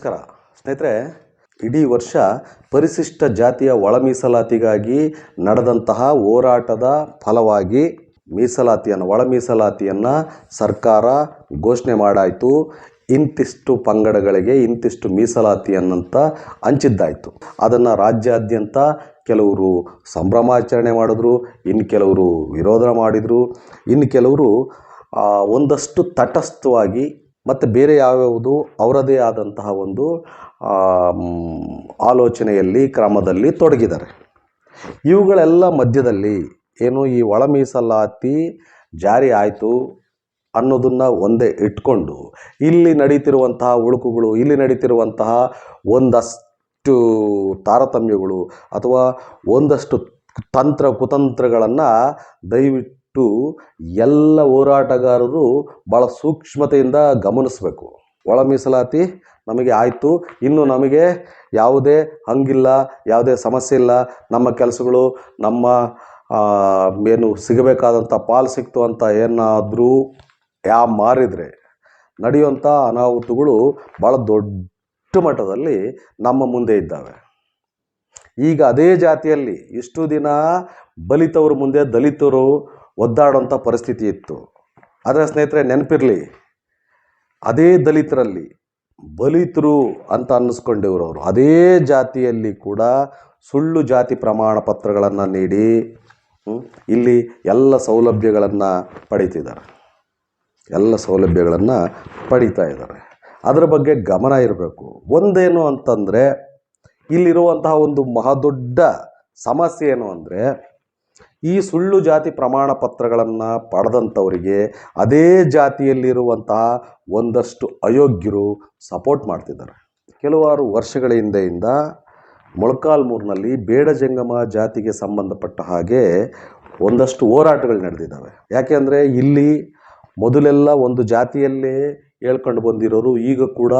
ನಮಸ್ಕಾರ. ಸ್ನೇಹಿತರೆ, ಇಡೀ ವರ್ಷ ಪರಿಶಿಷ್ಟ ಜಾತಿಯ ಒಳ ಮೀಸಲಾತಿಗಾಗಿ ನಡೆದಂತಹ ಹೋರಾಟದ ಫಲವಾಗಿ ಮೀಸಲಾತಿಯನ್ನು ಒಳ ಮೀಸಲಾತಿಯನ್ನು ಸರ್ಕಾರ ಘೋಷಣೆ ಮಾಡಾಯಿತು. ಇಂತಿಷ್ಟು ಪಂಗಡಗಳಿಗೆ ಇಂತಿಷ್ಟು ಮೀಸಲಾತಿಯನ್ನಂತ ಹಂಚಿದ್ದಾಯಿತು. ಅದನ್ನು ರಾಜ್ಯಾದ್ಯಂತ ಕೆಲವರು ಸಂಭ್ರಮಾಚರಣೆ ಮಾಡಿದ್ರು ಇನ್ನು ಕೆಲವರು ವಿರೋಧ ಮಾಡಿದರು ಇನ್ನು ಕೆಲವರು ಒಂದಷ್ಟು ತಟಸ್ಥವಾಗಿ ಮತ್ತು ಬೇರೆ ಯಾವ್ಯಾವುದು ಅವರದೇ ಆದಂತಹ ಒಂದು ಆಲೋಚನೆಯಲ್ಲಿ, ಕ್ರಮದಲ್ಲಿ ತೊಡಗಿದ್ದಾರೆ. ಇವುಗಳೆಲ್ಲ ಮಧ್ಯದಲ್ಲಿ ಏನು ಈ ಒಳ ಮೀಸಲಾತಿ ಜಾರಿ ಆಯಿತು ಅನ್ನೋದನ್ನು ಒಂದೇ ಇಟ್ಕೊಂಡು, ಇಲ್ಲಿ ನಡೀತಿರುವಂತಹ ಉಳುಕುಗಳು ಇಲ್ಲಿ ನಡೀತಿರುವಂತಹ ಒಂದಷ್ಟು ತಾರತಮ್ಯಗಳು ಅಥವಾ ಒಂದಷ್ಟು ತಂತ್ರ ಕುತಂತ್ರಗಳನ್ನು ದಯವಿಟ್ಟು ಎಲ್ಲ ಹೋರಾಟಗಾರರು ಭಾಳ ಸೂಕ್ಷ್ಮತೆಯಿಂದ ಗಮನಿಸಬೇಕು. ಒಳ ಮೀಸಲಾತಿ ನಮಗೆ ಆಯಿತು. ಇನ್ನು ನಮಗೆ ಯಾವುದೇ ಹಂಗಿಲ್ಲ, ಯಾವುದೇ ಸಮಸ್ಯೆ ಇಲ್ಲ. ನಮ್ಮ ಕೆಲಸಗಳು, ನಮ್ಮ ಏನು ಸಿಗಬೇಕಾದಂಥ ಪಾಲು ಸಿಕ್ತು ಅಂತ ಏನಾದರೂ ಯಾ ಮಾರಿದರೆ ನಡೆಯುವಂಥ ಅನಾಹುತಗಳು ಭಾಳ ದೊಡ್ಡ ಮಟ್ಟದಲ್ಲಿ ನಮ್ಮ ಮುಂದೆ ಇದ್ದಾವೆ. ಈಗ ಅದೇ ಜಾತಿಯಲ್ಲಿ ಇಷ್ಟು ದಿನ ಬಲಿತವ್ರ ಮುಂದೆ ದಲಿತರು ಒದ್ದಾಡುವಂಥ ಪರಿಸ್ಥಿತಿ ಇತ್ತು. ಆದರೆ ಸ್ನೇಹಿತರೆ, ನೆನಪಿರಲಿ, ಅದೇ ದಲಿತರಲ್ಲಿ ಬಲಿತರು ಅಂತ ಅನ್ನಿಸ್ಕೊಂಡಿವ್ರು ಅವರು ಅದೇ ಜಾತಿಯಲ್ಲಿ ಕೂಡ ಸುಳ್ಳು ಜಾತಿ ಪ್ರಮಾಣ ಪತ್ರಗಳನ್ನು ನೀಡಿ ಇಲ್ಲಿ ಎಲ್ಲ ಸೌಲಭ್ಯಗಳನ್ನು ಪಡೀತಿದ್ದಾರೆ. ಎಲ್ಲ ಸೌಲಭ್ಯಗಳನ್ನು ಪಡೀತಾ ಇದ್ದಾರೆ. ಅದರ ಬಗ್ಗೆ ಗಮನ ಇರಬೇಕು. ಒಂದೇನು ಅಂತಂದರೆ, ಇಲ್ಲಿರುವಂತಹ ಒಂದು ಮಹಾದೊಡ್ಡ ಸಮಸ್ಯೆ ಏನು ಅಂದರೆ ಈ ಸುಳ್ಳು ಜಾತಿ ಪ್ರಮಾಣ ಪತ್ರಗಳನ್ನು ಪಡೆದಂಥವರಿಗೆ ಅದೇ ಜಾತಿಯಲ್ಲಿರುವಂತಹ ಒಂದಷ್ಟು ಅಯೋಗ್ಯರು ಸಪೋರ್ಟ್ ಮಾಡ್ತಿದ್ದಾರೆ. ಕೆಲವಾರು ವರ್ಷಗಳ ಹಿಂದೆಯಿಂದ ಮೊಳಕಾಲ್ಮೂರಿನಲ್ಲಿ ಬೇಡ ಜಂಗಮ ಜಾತಿಗೆ ಸಂಬಂಧಪಟ್ಟ ಹಾಗೆ ಒಂದಷ್ಟು ಹೋರಾಟಗಳು ನಡೆದಿದ್ದಾವೆ. ಯಾಕೆಂದರೆ ಇಲ್ಲಿ ಮೊದಲೆಲ್ಲ ಒಂದು ಜಾತಿಯಲ್ಲೇ ಹೇಳ್ಕೊಂಡು ಬಂದಿರೋರು, ಈಗ ಕೂಡ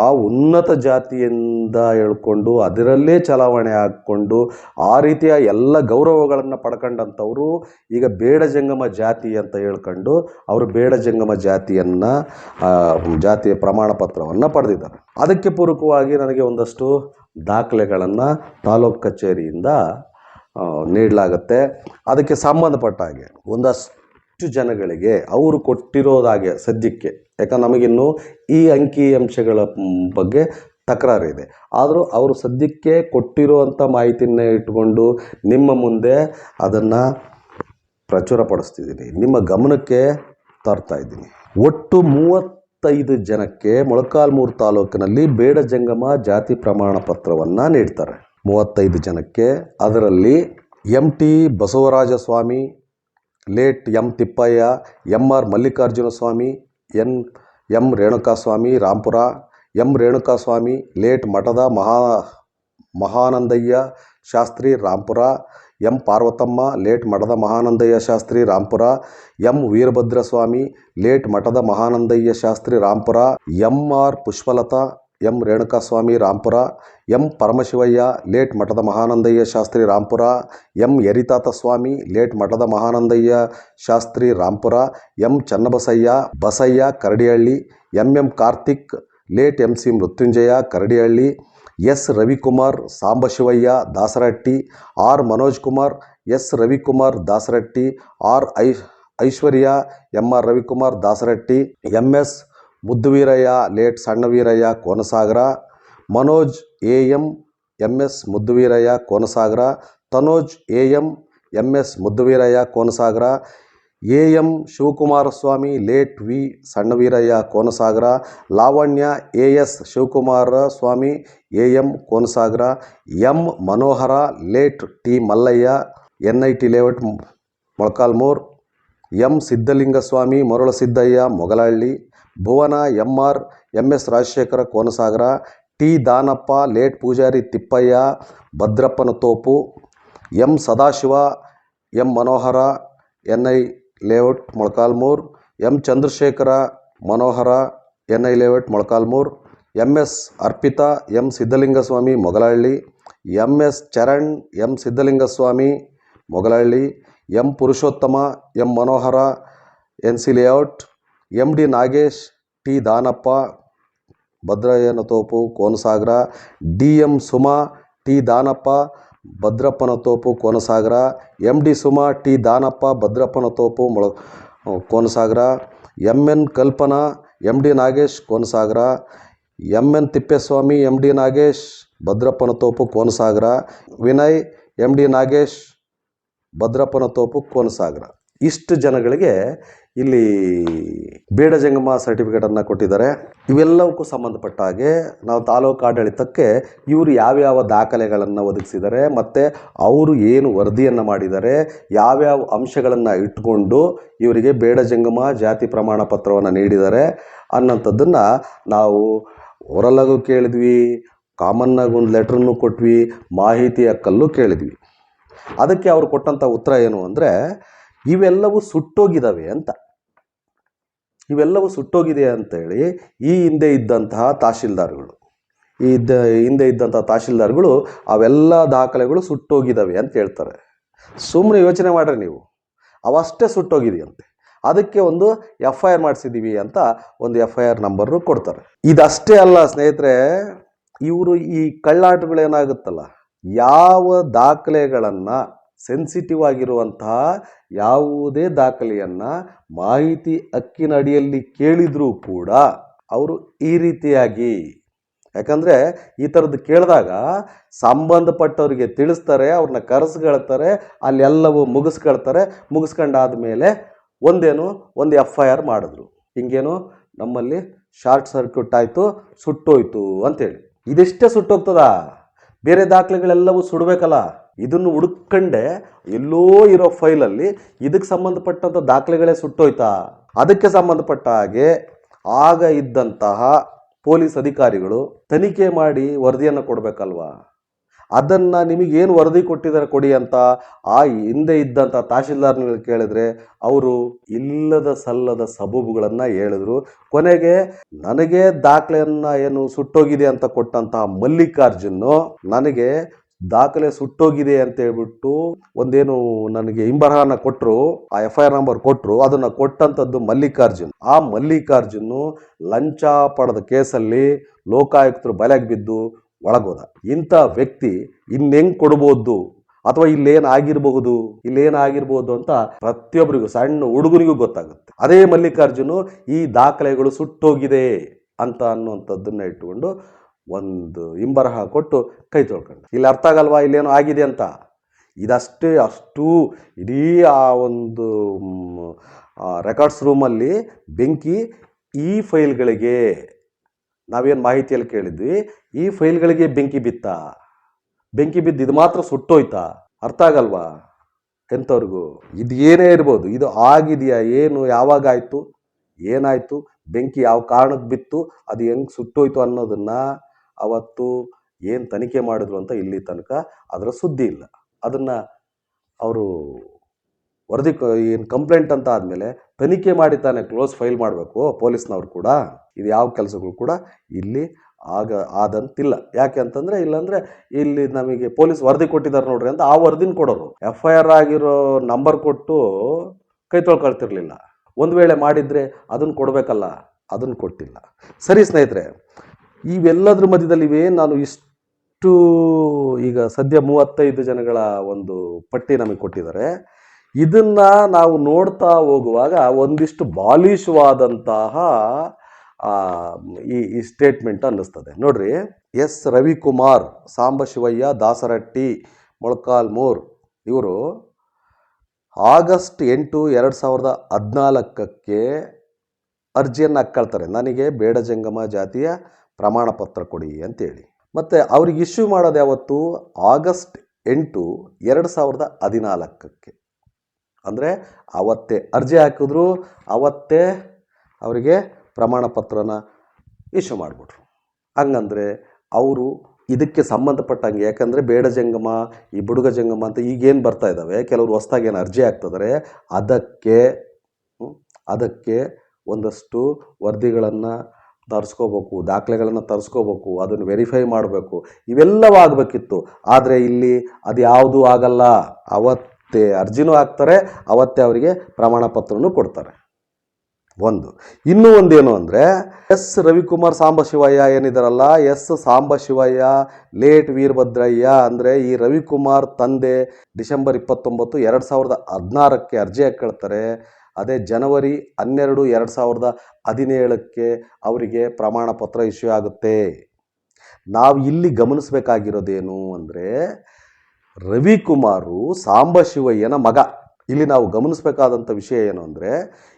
ಆ ಉನ್ನತ ಜಾತಿಯಿಂದ ಹೇಳ್ಕೊಂಡು ಅದರಲ್ಲೇ ಚಲಾವಣೆ ಹಾಕ್ಕೊಂಡು ಆ ರೀತಿಯ ಎಲ್ಲ ಗೌರವಗಳನ್ನು ಪಡ್ಕೊಂಡಂಥವರು ಈಗ ಬೇಡ ಜಂಗಮ ಜಾತಿ ಅಂತ ಹೇಳ್ಕೊಂಡು ಅವರು ಬೇಡ ಜಂಗಮ ಜಾತಿಯನ್ನು ಜಾತಿಯ ಪ್ರಮಾಣ ಪತ್ರವನ್ನು ಪಡೆದಿದ್ದಾರೆ. ಅದಕ್ಕೆ ಪೂರಕವಾಗಿ ನನಗೆ ಒಂದಷ್ಟು ದಾಖಲೆಗಳನ್ನು ತಾಲೂಕು ಕಚೇರಿಯಿಂದ ನೀಡಲಾಗುತ್ತೆ. ಅದಕ್ಕೆ ಸಂಬಂಧಪಟ್ಟ ಹಾಗೆ ಒಂದಷ್ಟು ಜನಗಳಿಗೆ ಅವರು ಕೊಟ್ಟಿರೋದಾಗೆ ಸದ್ಯಕ್ಕೆ. ಯಾಕಂದ್ರೆ ನಮಗಿನ್ನೂ ಈ ಅಂಕಿ ಅಂಶಗಳ ಬಗ್ಗೆ ತಕರಾರಿದೆ ಆದರೂ ಅವರು ಸದ್ಯಕ್ಕೆ ಕೊಟ್ಟಿರುವಂಥ ಮಾಹಿತಿಯನ್ನೇ ಇಟ್ಕೊಂಡು ನಿಮ್ಮ ಮುಂದೆ ಅದನ್ನು ಪ್ರಚುರಪಡಿಸ್ತಿದ್ದೀನಿ. ನಿಮ್ಮ ಗಮನಕ್ಕೆ ತರ್ತಾ ಇದ್ದೀನಿ. ಒಟ್ಟು ಮೂವತ್ತೈದು ಜನಕ್ಕೆ ಮೊಳಕಾಲ್ಮೂರು ತಾಲೂಕಿನಲ್ಲಿ ಬೇಡ ಜಂಗಮ ಜಾತಿ ಪ್ರಮಾಣ ಪತ್ರವನ್ನು ನೀಡ್ತಾರೆ. ಮೂವತ್ತೈದು ಜನಕ್ಕೆ ಅದರಲ್ಲಿ M T Basavaraja Swamy late M Tippayya, M R Mallikarjuna Swamy, N M Renukaswamy, Rampura, M Renukaswamy, late ಮಠದ ಮಹಾ ಮಹಾನಂದಯ್ಯ ಶಾಸ್ತ್ರಿ, ರಾಂಪುರ, ಎಂ ಪಾರ್ವತಮ್ಮ, ಲೇಟ್ ಮಠದ ಮಹಾನಂದಯ್ಯ ಶಾಸ್ತ್ರಿ, ರಾಂಪುರ, ಎಂ ವೀರಭದ್ರಸ್ವಾಮಿ, ಲೇಟ್ ಮಠದ Mahanandayya Shastri, Rampura, M R Pushpalatha M Renukaswamy Rampura, M Paramashivayya, late ಮಠದ Mahanandayya Shastri Rampura, M Yaritata ಸ್ವಾಮಿ late ಮಠದ Mahanandayya Shastri Rampura, M Channabasayya, Basayya Karadihalli, M M Karthik, late M C Mrityunjaya Karadihalli, S Ravikumar Sambashivayya Dasaratti, R Manoj Kumar, S Ravikumar Dasaratti, R I Aishwarya, M R Ravikumar Dasaratti, M S Mudduveerayya, late Sannaveerayya, Konasagara. Manoj, A M M S Mudduveerayya, Konasagara. Tanoj, A M M S Mudduveerayya, Konasagara. A M Shivakumara Swamy late V Sannaveerayya, Konasagara. Lavanya, A S Shivakumara Swamy A M, Konasagara. M Manohara, late T Mallayya, N I T layout, Molakalmuru. M Siddhalingaswamy, Marulasiddayya, Mogalahalli. Bhuvana, M R, M S Rajashekhara, Konasagara, T Danappa, late Pujari Tippayya, ಭದ್ರಪ್ಪನ ತೋಪು, M Sadashiva, M Manohara, N I layout, Molakalmuru, M Chandrashekhara, Manohara, N I layout, Molakalmuru, M S Arpitha, M Siddhalingaswamy, Mogalahalli, M S Charan, M Siddhalingaswamy, Mogalahalli, M Purushottama, M Manohara, N C layout M D Nagesh, T Danappa, ಭದ್ರಯ್ಯನ ತೋಪು, Konasagara, D M Suma, T Danappa, ಭದ್ರಪ್ಪನ ತೋಪು, Konasagara M D Suma, T Danappa, ಭದ್ರಪ್ಪನ ತೋಪು, ಮೊಳ, Konasagara M N Kalpana M D Nagesh, Konasagara M N Tippeswamy M D Nagesh, ಭದ್ರಪ್ಪನ ತೋಪು, Konasagara, Vinay M D Nagesh, ಭದ್ರಪ್ಪನ ತೋಪು, ಕೋನಸಾಗರ. ಇಷ್ಟು ಜನಗಳಿಗೆ ಇಲ್ಲಿ ಬೇಡ ಜಂಗಮ ಸರ್ಟಿಫಿಕೇಟನ್ನು ಕೊಟ್ಟಿದ್ದಾರೆ. ಇವೆಲ್ಲವಕ್ಕೂ ಸಂಬಂಧಪಟ್ಟ ಹಾಗೆ ನಾವು ತಾಲೂಕು ಆಡಳಿತಕ್ಕೆ ಇವರು ಯಾವ್ಯಾವ ದಾಖಲೆಗಳನ್ನು ಒದಗಿಸಿದ್ದಾರೆ ಮತ್ತು ಅವರು ಏನು ವರದಿಯನ್ನು ಮಾಡಿದ್ದಾರೆ, ಯಾವ್ಯಾವ ಅಂಶಗಳನ್ನು ಇಟ್ಕೊಂಡು ಇವರಿಗೆ ಬೇಡ ಜಂಗಮ ಜಾತಿ ಪ್ರಮಾಣ ಪತ್ರವನ್ನು ನೀಡಿದ್ದಾರೆ ಅನ್ನೋಂಥದ್ದನ್ನು ನಾವು ಹೊರಲಗು ಕೇಳಿದ್ವಿ ಕಾಮನ್ನಾಗಿ ಒಂದು ಲೆಟ್ರನ್ನು ಕೊಟ್ವಿ ಮಾಹಿತಿ ಹಕ್ಕಲ್ಲೂ ಕೇಳಿದ್ವಿ. ಅದಕ್ಕೆ ಅವರು ಕೊಟ್ಟಂಥ ಉತ್ತರ ಏನು ಅಂದರೆ ಇವೆಲ್ಲವೂ ಸುಟ್ಟೋಗಿದ್ದಾವೆ ಅಂತ. ಇವೆಲ್ಲವೂ ಸುಟ್ಟೋಗಿದೆ ಅಂತೇಳಿ ಈ ಹಿಂದೆ ಇದ್ದಂತಹ ತಹಶೀಲ್ದಾರ್ಗಳು, ಈ ಇದ್ದ ಹಿಂದೆ ಇದ್ದಂಥ ತಹಶೀಲ್ದಾರ್ಗಳು ಅವೆಲ್ಲ ದಾಖಲೆಗಳು ಸುಟ್ಟೋಗಿದ್ದಾವೆ ಅಂತ ಹೇಳ್ತಾರೆ. ಸುಮ್ಮನೆ ಯೋಚನೆ ಮಾಡ್ರಿ ನೀವು. ಅವಷ್ಟೇ ಸುಟ್ಟೋಗಿದೆಯಂತೆ. ಅದಕ್ಕೆ ಒಂದು ಎಫ್ ಐ ಆರ್ ಮಾಡಿಸಿದ್ದೀವಿ ಅಂತ ಒಂದು ಎಫ್ ಐ ಆರ್ ನಂಬರ್ನು ಕೊಡ್ತಾರೆ. ಇದಷ್ಟೇ ಅಲ್ಲ ಸ್ನೇಹಿತರೆ, ಇವರು ಈ ಕಳ್ಳಾಟಗಳೇನಾಗುತ್ತಲ್ಲ, ಯಾವ ದಾಖಲೆಗಳನ್ನು ಸೆನ್ಸಿಟಿವ್ ಆಗಿರುವಂತಹ ಯಾವುದೇ ದಾಖಲೆಯನ್ನು ಮಾಹಿತಿ ಹಕ್ಕಿನ ಅಡಿಯಲ್ಲಿ ಕೇಳಿದರೂ ಕೂಡ ಅವರು ಈ ರೀತಿಯಾಗಿ. ಯಾಕಂದರೆ ಈ ಥರದ್ದು ಕೇಳಿದಾಗ ಸಂಬಂಧಪಟ್ಟವರಿಗೆ ತಿಳಿಸ್ತಾರೆ ಅವ್ರನ್ನ ಕರೆಸ್ಕೊಳ್ತಾರೆ ಅಲ್ಲೆಲ್ಲವೂ ಮುಗಿಸ್ಕೊಳ್ತಾರೆ ಮುಗಿಸ್ಕೊಂಡಾದ ಮೇಲೆ ಒಂದೇನು, ಒಂದು ಎಫ್ ಐ ಆರ್ ಮಾಡಿದ್ರು. ಹಿಂಗೇನು, ನಮ್ಮಲ್ಲಿ ಶಾರ್ಟ್ ಸರ್ಕ್ಯೂಟ್ ಆಯಿತು, ಸುಟ್ಟೋಯ್ತು ಅಂತೇಳಿ ಇದಿಷ್ಟೇ ಸುಟ್ಟೋಗ್ತದ? ಬೇರೆ ದಾಖಲೆಗಳೆಲ್ಲವೂ ಸುಡಬೇಕಲ್ಲ? ಇದನ್ನು ಹುಡುಕೊಂಡೆ ಎಲ್ಲೋ ಇರೋ ಫೈಲಲ್ಲಿ ಇದಕ್ಕೆ ಸಂಬಂಧಪಟ್ಟಂಥ ದಾಖಲೆಗಳೇ ಸುಟ್ಟೋಯ್ತಾ? ಅದಕ್ಕೆ ಸಂಬಂಧಪಟ್ಟ ಹಾಗೆ ಆಗ ಇದ್ದಂತಹ ಪೊಲೀಸ್ ಅಧಿಕಾರಿಗಳು ತನಿಖೆ ಮಾಡಿ ವರದಿಯನ್ನು ಕೊಡಬೇಕಲ್ವಾ? ಅದನ್ನು ನಿಮಗೇನು ವರದಿ ಕೊಟ್ಟಿದ್ದಾರೆ ಕೊಡಿ ಅಂತ ಆ ಹಿಂದೆ ಇದ್ದಂಥ ತಹಶೀಲ್ದಾರ್ನ ಕೇಳಿದ್ರೆ ಅವರು ಇಲ್ಲದ ಸಲ್ಲದ ಸಬೂಬುಗಳನ್ನು ಹೇಳಿದ್ರು. ಕೊನೆಗೆ ನನಗೆ ದಾಖಲೆಯನ್ನು ಏನು ಸುಟ್ಟೋಗಿದೆ ಅಂತ ಕೊಟ್ಟಂತಹ ಮಲ್ಲಿಕಾರ್ಜುನ್ ನನಗೆ ದಾಖಲೆ ಸುಟ್ಟೋಗಿದೆ ಅಂತ ಹೇಳ್ಬಿಟ್ಟು ಒಂದೇನು ನನಗೆ ಹಿಂಬರಹನ ಕೊಟ್ಟರು ಆ ಎಫ್ ಐ ಆರ್ ನಂಬರ್ ಕೊಟ್ಟರು ಅದನ್ನು ಕೊಟ್ಟಂಥದ್ದು ಮಲ್ಲಿಕಾರ್ಜುನ್. ಆ ಮಲ್ಲಿಕಾರ್ಜುನ್ ಲಂಚ ಪಡೆದ ಕೇಸಲ್ಲಿ ಲೋಕಾಯುಕ್ತರು ಬಲೆಗೆ ಬಿದ್ದು ಒಳಗೋದ. ಇಂಥ ವ್ಯಕ್ತಿ ಇನ್ನೆಂಗ್ ಕೊಡ್ಬೋದು? ಅಥವಾ ಇಲ್ಲೇನಾಗಿರಬಹುದು ಇಲ್ಲೇನಾಗಿರ್ಬೋದು ಅಂತ ಪ್ರತಿಯೊಬ್ಬರಿಗೂ ಸಣ್ಣ ಹುಡುಗನಿಗೂ ಗೊತ್ತಾಗುತ್ತೆ. ಅದೇ ಮಲ್ಲಿಕಾರ್ಜುನು ಈ ದಾಖಲೆಗಳು ಸುಟ್ಟೋಗಿದೆ ಅಂತ ಅನ್ನುವಂಥದ್ದನ್ನು ಇಟ್ಟುಕೊಂಡು ಒಂದು ಇಂಬರಹ ಕೊಟ್ಟು ಕೈ ತೊಳ್ಕೊಂಡು. ಇಲ್ಲಿ ಅರ್ಥ ಆಗಲ್ವಾ ಇಲ್ಲೇನೋ ಆಗಿದೆ ಅಂತ? ಇದಷ್ಟೇ ಅಷ್ಟು ಇಡೀ ಆ ಒಂದು ರೆಕಾರ್ಡ್ಸ್ ರೂಮಲ್ಲಿ ಬೆಂಕಿ ಈ ಫೈಲ್ಗಳಿಗೆ, ನಾವೇನು ಮಾಹಿತಿಯಲ್ಲಿ ಕೇಳಿದ್ವಿ, ಈ ಫೈಲ್ಗಳಿಗೆ ಬೆಂಕಿ ಬಿತ್ತ? ಬೆಂಕಿ ಬಿದ್ದು ಇದು ಮಾತ್ರ ಸುಟ್ಟೋಯ್ತಾ? ಅರ್ಥ ಆಗಲ್ವಾ ಎಂಥವ್ರಿಗೂ? ಇದು ಏನೇ ಇರ್ಬೋದು, ಇದು ಆಗಿದೆಯಾ, ಏನು, ಯಾವಾಗ ಆಯಿತು, ಏನಾಯಿತು, ಬೆಂಕಿ ಯಾವ ಕಾರಣಕ್ಕೆ ಬಿತ್ತು, ಅದು ಹೆಂಗೆ ಸುಟ್ಟೋಯ್ತು ಅನ್ನೋದನ್ನ ಅವತ್ತು ಏನು ತನಿಖೆ ಮಾಡಿದ್ರು ಅಂತ ಇಲ್ಲಿ ತನಕ ಅದರ ಸುದ್ದಿ ಇಲ್ಲ. ಅದನ್ನು ಅವರು ವರದಿ ಏನು ಕಂಪ್ಲೇಂಟ್ ಅಂತ ಆದಮೇಲೆ ತನಿಖೆ ಮಾಡಿ ತಾನೇ ಕ್ಲೋಸ್ ಫೈಲ್ ಮಾಡಬೇಕು ಪೊಲೀಸ್ನವ್ರು ಕೂಡ. ಇದು ಯಾವ ಕೆಲಸಗಳು ಕೂಡ ಇಲ್ಲಿ ಆಗ, ಆದಂತಿಲ್ಲ. ಯಾಕೆ ಅಂತಂದರೆ ಇಲ್ಲಾಂದರೆ ಇಲ್ಲಿ ನಮಗೆ ಪೊಲೀಸ್ ವರದಿ ಕೊಟ್ಟಿದ್ದಾರೆ ನೋಡ್ರಿ ಅಂತ ಆ ವರದಿನ ಕೊಡೋರು. ಎಫ್ ಐ ಆರ್ ಆಗಿರೋ ನಂಬರ್ ಕೊಟ್ಟು ಕೈ ತೊಳ್ಕೊಳ್ತಿರ್ಲಿಲ್ಲ. ಒಂದು ವೇಳೆ ಮಾಡಿದರೆ ಅದನ್ನು ಕೊಡಬೇಕಲ್ಲ ಅದನ್ನು ಕೊಟ್ಟಿಲ್ಲ. ಸರಿ ಸ್ನೇಹಿತರೆ ಇವೆಲ್ಲದ್ರ ಮಧ್ಯದಲ್ಲಿ ಇವೇನು ನಾನು ಇಷ್ಟು ಈಗ ಸದ್ಯ ಮೂವತ್ತೈದು ಜನಗಳ ಒಂದು ಪಟ್ಟಿ ನಮಗೆ ಕೊಟ್ಟಿದ್ದಾರೆ. ಇದನ್ನ ನಾವು ನೋಡ್ತಾ ಹೋಗುವಾಗ ಒಂದಿಷ್ಟು ಬಾಲಿಶವಾದಂತಹ ಈ ಈ ಸ್ಟೇಟ್ಮೆಂಟ್ ಅನ್ನಿಸ್ತದೆ. ನೋಡ್ರಿ, ಎಸ್ ರವಿಕುಮಾರ್ ಸಾಂಬಶಿವಯ್ಯ ದಾಸರಟ್ಟಿ ಮೊಳಕಾಲ್ಮೂರ್ ಇವರು ಆಗಸ್ಟ್ ಎಂಟು ಎರಡು ಸಾವಿರದ ಹದಿನಾಲ್ಕಕ್ಕೆ ಅರ್ಜಿಯನ್ನು ಹಾಕ್ಕೊಳ್ತಾರೆ. ನನಗೆ ಬೇಡ ಜಂಗಮ ಜಾತಿಯ ಪ್ರಮಾಣ ಪತ್ರ ಕೊಡಿ ಅಂತೇಳಿ. ಮತ್ತು ಅವ್ರಿಗೆ ಇಶ್ಯೂ ಮಾಡೋದು ಯಾವತ್ತು? ಆಗಸ್ಟ್ ಎಂಟು ಎರಡು ಸಾವಿರದ ಹದಿನಾಲ್ಕಕ್ಕೆ. ಅಂದರೆ ಅವತ್ತೇ ಅರ್ಜಿ ಹಾಕಿದ್ರು, ಅವತ್ತೇ ಅವರಿಗೆ ಪ್ರಮಾಣ ಪತ್ರನ ಇಶ್ಯೂ ಮಾಡಿಬಿಟ್ರು. ಹಂಗಂದರೆ ಅವರು ಇದಕ್ಕೆ ಸಂಬಂಧಪಟ್ಟಂಗೆ, ಯಾಕಂದರೆ ಬೇಡ ಜಂಗಮ, ಈ ಬುಡುಗ ಜಂಗಮ ಅಂತ ಈಗೇನು ಬರ್ತಾ ಇದ್ದಾವೆ ಕೆಲವರು ಹೊಸ್ದಾಗಿ ಏನು ಅರ್ಜಿ ಹಾಕ್ತಿದ್ದಾರೆ ಅದಕ್ಕೆ ಅದಕ್ಕೆ ಒಂದಷ್ಟು ವರದಿಗಳನ್ನು ತರಿಸ್ಕೋಬೇಕು, ದಾಖಲೆಗಳನ್ನು ತರಿಸ್ಕೋಬೇಕು, ಅದನ್ನು ವೆರಿಫೈ ಮಾಡಬೇಕು, ಇವೆಲ್ಲವೂ ಆಗಬೇಕಿತ್ತು. ಆದರೆ ಇಲ್ಲಿ ಅದು ಯಾವುದೂ ಆಗಲ್ಲ. ಅವತ್ತೇ ಅರ್ಜಿನೂ ಹಾಕ್ತಾರೆ, ಅವತ್ತೇ ಅವರಿಗೆ ಪ್ರಮಾಣ ಪತ್ರನೂ ಕೊಡ್ತಾರೆ. ಒಂದು. ಇನ್ನೂ ಒಂದೇನು ಅಂದರೆ, ಎಸ್ ರವಿಕುಮಾರ್ ಸಾಂಬಶಿವಯ್ಯ ಏನಿದಾರಲ್ಲ, ಎಸ್ ಸಾಂಬಶಿವಯ್ಯ, ಲೇಟ್ ವೀರಭದ್ರಯ್ಯ ಅಂದರೆ ಈ ರವಿಕುಮಾರ್ ತಂದೆ ಡಿಸೆಂಬರ್ ಇಪ್ಪತ್ತೊಂಬತ್ತು, ಎರಡು ಸಾವಿರದ ಹದಿನಾರಕ್ಕೆ ಅರ್ಜಿ ಹಾಕ್ಕೊಳ್ತಾರೆ. ಅದೇ ಜನವರಿ ಹನ್ನೆರಡು ಎರಡು ಸಾವಿರದ ಹದಿನೇಳಕ್ಕೆ ಅವರಿಗೆ ಪ್ರಮಾಣ ಪತ್ರ ಇಶ್ಯೂ ಆಗುತ್ತೆ. ನಾವು ಇಲ್ಲಿ ಗಮನಿಸಬೇಕಾಗಿರೋದೇನು ಅಂದರೆ ರವಿಕುಮಾರು ಸಾಂಬಶಿವಯ್ಯನ ಮಗ. ಇಲ್ಲಿ ನಾವು ಗಮನಿಸಬೇಕಾದಂಥ ವಿಷಯ ಏನು ಅಂದರೆ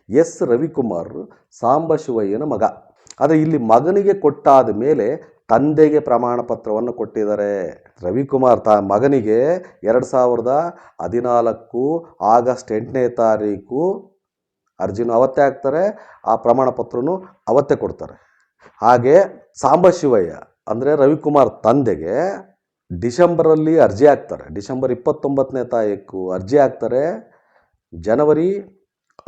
ಎಸ್ ರವಿಕುಮಾರ್ ಸಾಂಬಶಿವಯ್ಯನ ಮಗ. ಆದರೆ ಇಲ್ಲಿ ಮಗನಿಗೆ ಕೊಟ್ಟಾದ ಮೇಲೆ ತಂದೆಗೆ ಪ್ರಮಾಣ ಪತ್ರವನ್ನು ಕೊಟ್ಟಿದ್ದಾರೆ. ರವಿಕುಮಾರ್ ತ ಮಗನಿಗೆ ಎರಡು ಸಾವಿರದ ಹದಿನಾಲ್ಕು ಆಗಸ್ಟ್ ಎಂಟನೇ ತಾರೀಕು ಅರ್ಜಿನೂ ಅವತ್ತೇ ಹಾಕ್ತಾರೆ, ಆ ಪ್ರಮಾಣ ಪತ್ರನೂ ಅವತ್ತೇ ಕೊಡ್ತಾರೆ. ಹಾಗೆ ಸಾಂಬಶಿವಯ್ಯ ಅಂದರೆ ರವಿಕುಮಾರ್ ತಂದೆಗೆ ಡಿಸೆಂಬರಲ್ಲಿ ಅರ್ಜಿ ಹಾಕ್ತಾರೆ. ಡಿಸೆಂಬರ್ ಇಪ್ಪತ್ತೊಂಬತ್ತನೇ ತಾರೀಕು ಅರ್ಜಿ ಹಾಕ್ತಾರೆ. ಜನವರಿ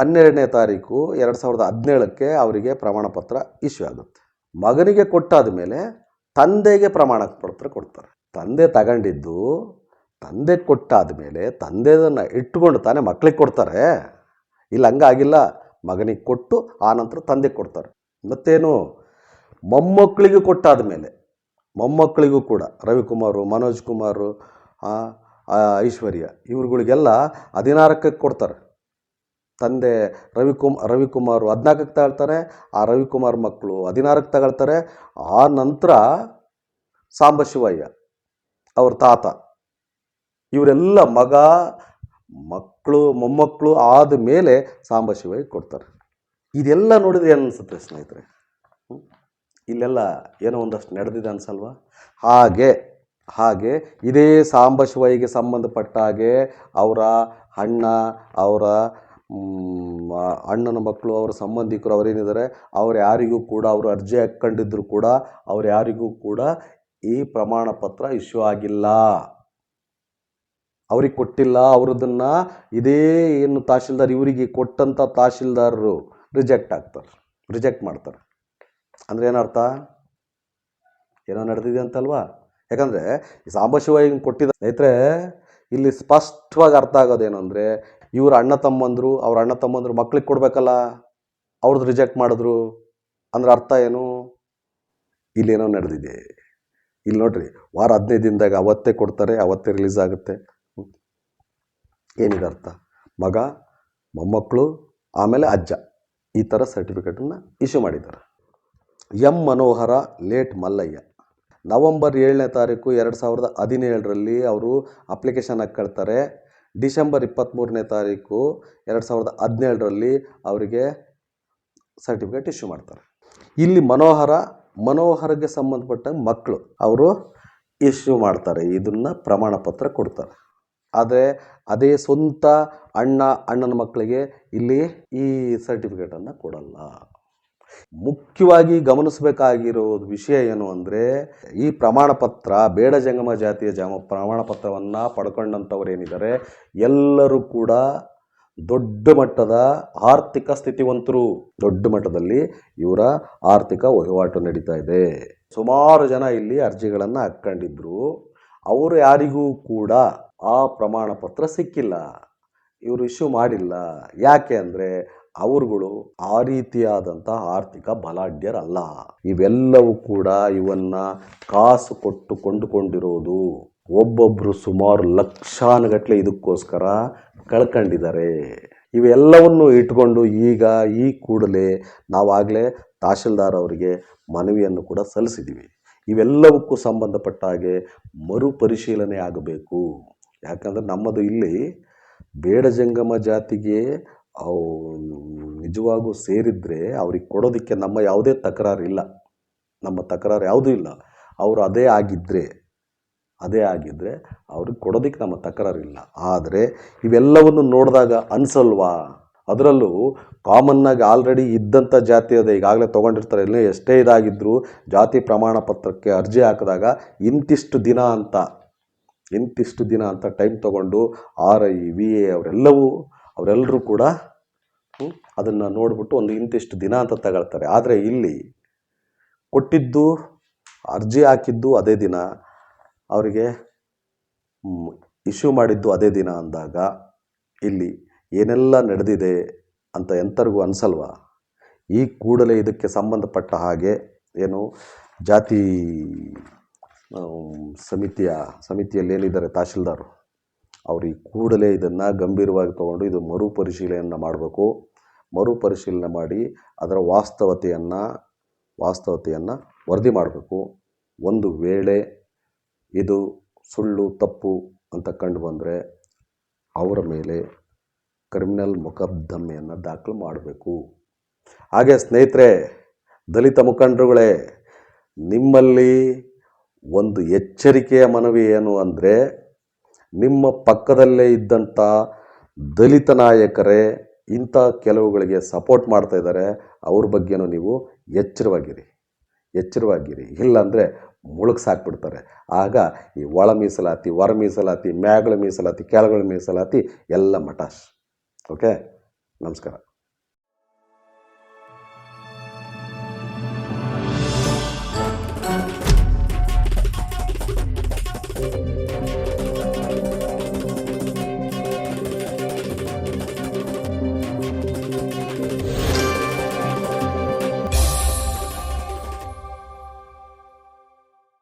ಹನ್ನೆರಡನೇ ತಾರೀಕು ಎರಡು ಸಾವಿರದ ಹದಿನೇಳಕ್ಕೆ ಅವರಿಗೆ ಪ್ರಮಾಣ ಪತ್ರ ಇಶ್ಯೂ ಆಗುತ್ತೆ. ಮಗನಿಗೆ ಕೊಟ್ಟಾದ ಮೇಲೆ ತಂದೆಗೆ ಪ್ರಮಾಣ ಪತ್ರ ಕೊಡ್ತಾರೆ. ತಂದೆ ತಗೊಂಡಿದ್ದು ತಂದೆ ಕೊಟ್ಟಾದ ಮೇಲೆ ತಂದೆದನ್ನು ಇಟ್ಕೊಂಡು ತಾನೇ ಮಕ್ಳಿಗೆ ಕೊಡ್ತಾರೆ. ಇಲ್ಲ, ಹಂಗಾಗಿಲ್ಲ. ಮಗನಿಗೆ ಕೊಟ್ಟು ಆ ನಂತರ ತಂದೆಗೆ ಕೊಡ್ತಾರೆ. ಮತ್ತೇನು? ಮೊಮ್ಮಕ್ಕಳಿಗೂ ಕೊಟ್ಟಾದ ಮೇಲೆ, ಮೊಮ್ಮಕ್ಕಳಿಗೂ ಕೂಡ, ರವಿಕುಮಾರು, ಮನೋಜ್ ಕುಮಾರು ಐಶ್ವರ್ಯ, ಇವ್ರುಗಳಿಗೆಲ್ಲ ಹದಿನಾರಕ್ಕೆ ಕೊಡ್ತಾರೆ. ತಂದೆ ರವಿಕುಮ್, ರವಿಕುಮಾರು ಹದಿನಾಲ್ಕಕ್ಕೆ ತಗೊಳ್ತಾರೆ, ಆ ರವಿಕುಮಾರ್ ಮಕ್ಕಳು ಹದಿನಾರಕ್ಕೆ ತಗೊಳ್ತಾರೆ. ಆ ನಂತರ ಸಾಂಬಶಿವಯ್ಯ, ಅವ್ರ ತಾತ, ಇವರೆಲ್ಲ ಮಗ ಮಕ್ಕಳು, ಮೊಮ್ಮಕ್ಕಳು ಆದ ಮೇಲೆ ಸಾಂಬಶಿವಾಗಿ ಕೊಡ್ತಾರೆ. ಇದೆಲ್ಲ ನೋಡಿದ್ರೆ ಏನು ಸ್ನೇಹಿತರೆ? ಇಲ್ಲೆಲ್ಲ ಏನೋ ಒಂದಷ್ಟು ನಡೆದಿದೆ ಅನ್ಸಲ್ವಾ? ಹಾಗೆ ಹಾಗೆ ಇದೇ ಸಾಂಬಶಿವಾಯಿಗೆ ಸಂಬಂಧಪಟ್ಟ ಹಾಗೆ ಅವರ ಅಣ್ಣ, ಅವರ ಅಣ್ಣನ ಮಕ್ಕಳು, ಅವರ ಸಂಬಂಧಿಕರು ಅವರೇನಿದ್ದಾರೆ, ಅವ್ರು ಯಾರಿಗೂ ಕೂಡ, ಅವರು ಅರ್ಜಿ ಹಾಕ್ಕೊಂಡಿದ್ರು ಕೂಡ, ಅವ್ರು ಯಾರಿಗೂ ಕೂಡ ಈ ಪ್ರಮಾಣ ಪತ್ರ ಇಶ್ಯೂ ಆಗಿಲ್ಲ. ಅವ್ರಿಗೆ ಕೊಟ್ಟಿಲ್ಲ, ಅವ್ರದನ್ನ ಇದೇ ಏನು ತಹಶೀಲ್ದಾರ್ ಇವರಿಗೆ ಕೊಟ್ಟಂಥ ತಹಶೀಲ್ದಾರರು ರಿಜೆಕ್ಟ್ ಆಗ್ತಾರೆ ರಿಜೆಕ್ಟ್ ಮಾಡ್ತಾರೆ. ಅಂದರೆ ಏನರ್ಥ ಏನೋ ನಡೆದಿದೆ ಅಂತಲ್ವಾ? ಯಾಕಂದರೆ ಸಾಂಬಶಿವಯ್ಯಂಗೆ ಕೊಟ್ಟಿದ್ದ ಸ್ನೇಹಿತರೆ, ಇಲ್ಲಿ ಸ್ಪಷ್ಟವಾಗಿ ಅರ್ಥ ಆಗೋದೇನು ಇವ್ರ ಅಣ್ಣ ತಮ್ಮಂದರು, ಅವ್ರ ಅಣ್ಣ ತಮ್ಮಂದರು ಮಕ್ಳಿಗೆ ಕೊಡಬೇಕಲ್ಲ ಅವ್ರದ್ದು ರಿಜೆಕ್ಟ್ ಮಾಡಿದ್ರು. ಅಂದ್ರೆ ಅರ್ಥ ಏನು? ಇಲ್ಲೇನೋ ನಡೆದಿದೆ. ಇಲ್ಲಿ ನೋಡ್ರಿ, ವಾರ ಹದಿನೈದು ದಿನದಾಗ ಅವತ್ತೇ ಕೊಡ್ತಾರೆ, ಅವತ್ತೇ ರಿಲೀಸ್ ಆಗುತ್ತೆ. ಹ್ಮ್. ಏನಿದೆ ಅರ್ಥ ಮಗ, ಮೊಮ್ಮಕ್ಕಳು, ಆಮೇಲೆ ಅಜ್ಜ. ಈ ಥರ ಸರ್ಟಿಫಿಕೇಟನ್ನು ಇಶ್ಯೂ ಮಾಡಿದ್ದಾರೆ. M Manohara late Mallayya. November ಏಳನೇ ತಾರೀಕು ಎರಡು ಸಾವಿರದ ಹದಿನೇಳರಲ್ಲಿ ಅವರು ಅಪ್ಲಿಕೇಶನ್ ಹಾಕ್ಕೊಳ್ತಾರೆ ಡಿಸೆಂಬರ್ ಇಪ್ಪತ್ತ್ಮೂರನೇ ತಾರೀಕು ಎರಡು ಸಾವಿರದ ಹದಿನೇಳರಲ್ಲಿ ಅವರಿಗೆ ಸರ್ಟಿಫಿಕೇಟ್ ಇಶ್ಯೂ ಮಾಡ್ತಾರೆ. ಇಲ್ಲಿ ಮನೋಹರ, ಮನೋಹರಗೆ ಸಂಬಂಧಪಟ್ಟ ಮಕ್ಕಳು ಅವರು ಇಶ್ಯೂ ಮಾಡ್ತಾರೆ. ಇದನ್ನು ಪ್ರಮಾಣ ಪತ್ರ ಕೊಡ್ತಾರೆ. ಆದರೆ ಅದೇ ಸ್ವಂತ ಅಣ್ಣ, ಅಣ್ಣನ ಮಕ್ಕಳಿಗೆ ಇಲ್ಲಿ ಈ ಸರ್ಟಿಫಿಕೇಟನ್ನು ಕೊಡಲ್ಲ. ಮುಖ್ಯವಾಗಿ ಗಮನಿಸಬೇಕಾಗಿರೋ ವಿಷಯ ಏನು ಅಂದರೆ, ಈ ಪ್ರಮಾಣ ಪತ್ರ, ಬೇಡ ಜಂಗಮ ಜಾತಿಯ ಜಮ, ಪ್ರಮಾಣ ಪತ್ರವನ್ನು ಪಡ್ಕೊಂಡಂಥವ್ರು ಏನಿದ್ದಾರೆ ಎಲ್ಲರೂ ಕೂಡ ದೊಡ್ಡ ಮಟ್ಟದ ಆರ್ಥಿಕ ಸ್ಥಿತಿವಂತರು. ದೊಡ್ಡ ಮಟ್ಟದಲ್ಲಿ ಇವರ ಆರ್ಥಿಕ ವಹಿವಾಟು ನಡೀತಾ ಇದೆ. ಸುಮಾರು ಜನ ಇಲ್ಲಿ ಅರ್ಜಿಗಳನ್ನು ಹಾಕ್ಕೊಂಡಿದ್ರು. ಅವರು ಯಾರಿಗೂ ಕೂಡ ಆ ಪ್ರಮಾಣ ಪತ್ರ ಸಿಕ್ಕಿಲ್ಲ. ಇವರು ಇಶ್ಯೂ ಮಾಡಿಲ್ಲ. ಯಾಕೆ ಅಂದರೆ ಅವರುಗಳು ಆ ರೀತಿಯಾದಂಥ ಆರ್ಥಿಕ ಬಲಾಢ್ಯರಲ್ಲ. ಇವೆಲ್ಲವೂ ಕೂಡ ಇವನ್ನ ಕಾಸು ಕೊಟ್ಟು ಕೊಂಡುಕೊಂಡಿರೋದು ಒಬ್ಬೊಬ್ಬರು ಸುಮಾರು ಲಕ್ಷಾನುಗಟ್ಟಲೆ ಇದಕ್ಕೋಸ್ಕರ ಕಳ್ಕೊಂಡಿದ್ದಾರೆ. ಇವೆಲ್ಲವನ್ನು ಇಟ್ಕೊಂಡು ಈಗ ಈ ಕೂಡಲೇ ನಾವಾಗಲೇ ತಹಶೀಲ್ದಾರ್ ಅವರಿಗೆ ಮನವಿಯನ್ನು ಕೂಡ ಸಲ್ಲಿಸಿದ್ದೀವಿ ಇವೆಲ್ಲವಕ್ಕೂ ಸಂಬಂಧಪಟ್ಟ ಹಾಗೆ ಮರುಪರಿಶೀಲನೆ ಆಗಬೇಕು. ಯಾಕಂದರೆ ನಮ್ಮದು ಇಲ್ಲಿ ಬೇಡ ಜಂಗಮ ಜಾತಿಗೆ ಅವು ನಿಜವಾಗೂ ಸೇರಿದರೆ ಅವ್ರಿಗೆ ಕೊಡೋದಕ್ಕೆ ನಮ್ಮ ಯಾವುದೇ ತಕರಾರು ಇಲ್ಲ. ನಮ್ಮ ತಕರಾರು ಯಾವುದೂ ಇಲ್ಲ. ಅವರು ಅದೇ ಆಗಿದ್ದರೆ ಅದೇ ಆಗಿದ್ದರೆ ಅವ್ರಿಗೆ ಕೊಡೋದಕ್ಕೆ ನಮ್ಮ ತಕರಾರು ಇಲ್ಲ. ಆದರೆ ಇವೆಲ್ಲವನ್ನು ನೋಡಿದಾಗ ಅನಿಸಲ್ವಾ? ಅದರಲ್ಲೂ ಕಾಮನ್ನಾಗಿ ಆಲ್ರೆಡಿ ಇದ್ದಂಥ ಜಾತಿ ಅದೇ. ಈಗಾಗಲೇ ತೊಗೊಂಡಿರ್ತಾರೆ. ಇಲ್ಲ ಎಷ್ಟೇ ಇದಾಗಿದ್ದರೂ ಜಾತಿ ಪ್ರಮಾಣ ಪತ್ರಕ್ಕೆ ಅರ್ಜಿ ಹಾಕಿದಾಗ ಇಂತಿಷ್ಟು ದಿನ ಅಂತ ಇಂತಿಷ್ಟು ದಿನ ಅಂತ ಟೈಮ್ ತಗೊಂಡು ಆರ್ ಐ ವಿ ಎ ಅವರೆಲ್ಲವೂ ಅವರೆಲ್ಲರೂ ಕೂಡ ಅದನ್ನು ನೋಡಿಬಿಟ್ಟು ಒಂದು ಇಂತಿಷ್ಟು ದಿನ ಅಂತ ತಗೊಳ್ತಾರೆ. ಆದರೆ ಇಲ್ಲಿ ಕೊಟ್ಟಿದ್ದು, ಅರ್ಜಿ ಹಾಕಿದ್ದು ಅದೇ ದಿನ, ಅವರಿಗೆ ಇಶ್ಯೂ ಮಾಡಿದ್ದು ಅದೇ ದಿನ ಅಂದಾಗ ಇಲ್ಲಿ ಏನೆಲ್ಲ ನಡೆದಿದೆ ಅಂತ ಎಂಥರಿಗೂ ಅನಿಸಲ್ವಾ? ಈ ಕೂಡಲೇ ಇದಕ್ಕೆ ಸಂಬಂಧಪಟ್ಟ ಹಾಗೆ ಏನು ಜಾತಿ ಸಮಿತಿಯ, ಸಮಿತಿಯಲ್ಲಿ ಏನಿದ್ದಾರೆ ತಹಶೀಲ್ದಾರು, ಅವರು ಈ ಕೂಡಲೇ ಇದನ್ನು ಗಂಭೀರವಾಗಿ ತಗೊಂಡು ಇದು ಮರುಪರಿಶೀಲನೆಯನ್ನು ಮಾಡಬೇಕು. ಮರುಪರಿಶೀಲನೆ ಮಾಡಿ ಅದರ ವಾಸ್ತವತೆಯನ್ನು ವಾಸ್ತವತೆಯನ್ನು ವರದಿ ಮಾಡಬೇಕು. ಒಂದು ವೇಳೆ ಇದು ಸುಳ್ಳು, ತಪ್ಪು ಅಂತ ಕಂಡು ಬಂದರೆ ಅವರ ಮೇಲೆ ಕ್ರಿಮಿನಲ್ ಮೊಕದ್ದಮೆಯನ್ನು ದಾಖಲು ಮಾಡಬೇಕು. ಹಾಗೆ ಸ್ನೇಹಿತರೆ, ದಲಿತ ಮುಖಂಡರುಗಳೇ, ನಿಮ್ಮಲ್ಲಿ ಒಂದು ಎಚ್ಚರಿಕೆಯ ಮನವಿ ಏನು ಅಂದರೆ, ನಿಮ್ಮ ಪಕ್ಕದಲ್ಲೇ ಇದ್ದಂಥ ದಲಿತ ನಾಯಕರೇ, ಇಂಥ ಕೆಲವುಗಳಿಗೆ ಸಪೋರ್ಟ್ ಮಾಡ್ತಾ ಇದ್ದಾರೆ, ಅವ್ರ ಬಗ್ಗೆನೂ ನೀವು ಎಚ್ಚರವಾಗಿರಿ. ಎಚ್ಚರವಾಗಿರಿ. ಇಲ್ಲಾಂದರೆ ಮುಳುಗ್ಸಾಕ್ಬಿಡ್ತಾರೆ ಆಗ ಈ ಒಳ ಮೀಸಲಾತಿ, ಹೊರ ಮೀಸಲಾತಿ, ಮ್ಯಾಗಳ ಮೀಸಲಾತಿ, ಕೆಳಗಳ ಮೀಸಲಾತಿ ಎಲ್ಲ ಮಟಾಶ್. ಓಕೆ ನಮಸ್ಕಾರ.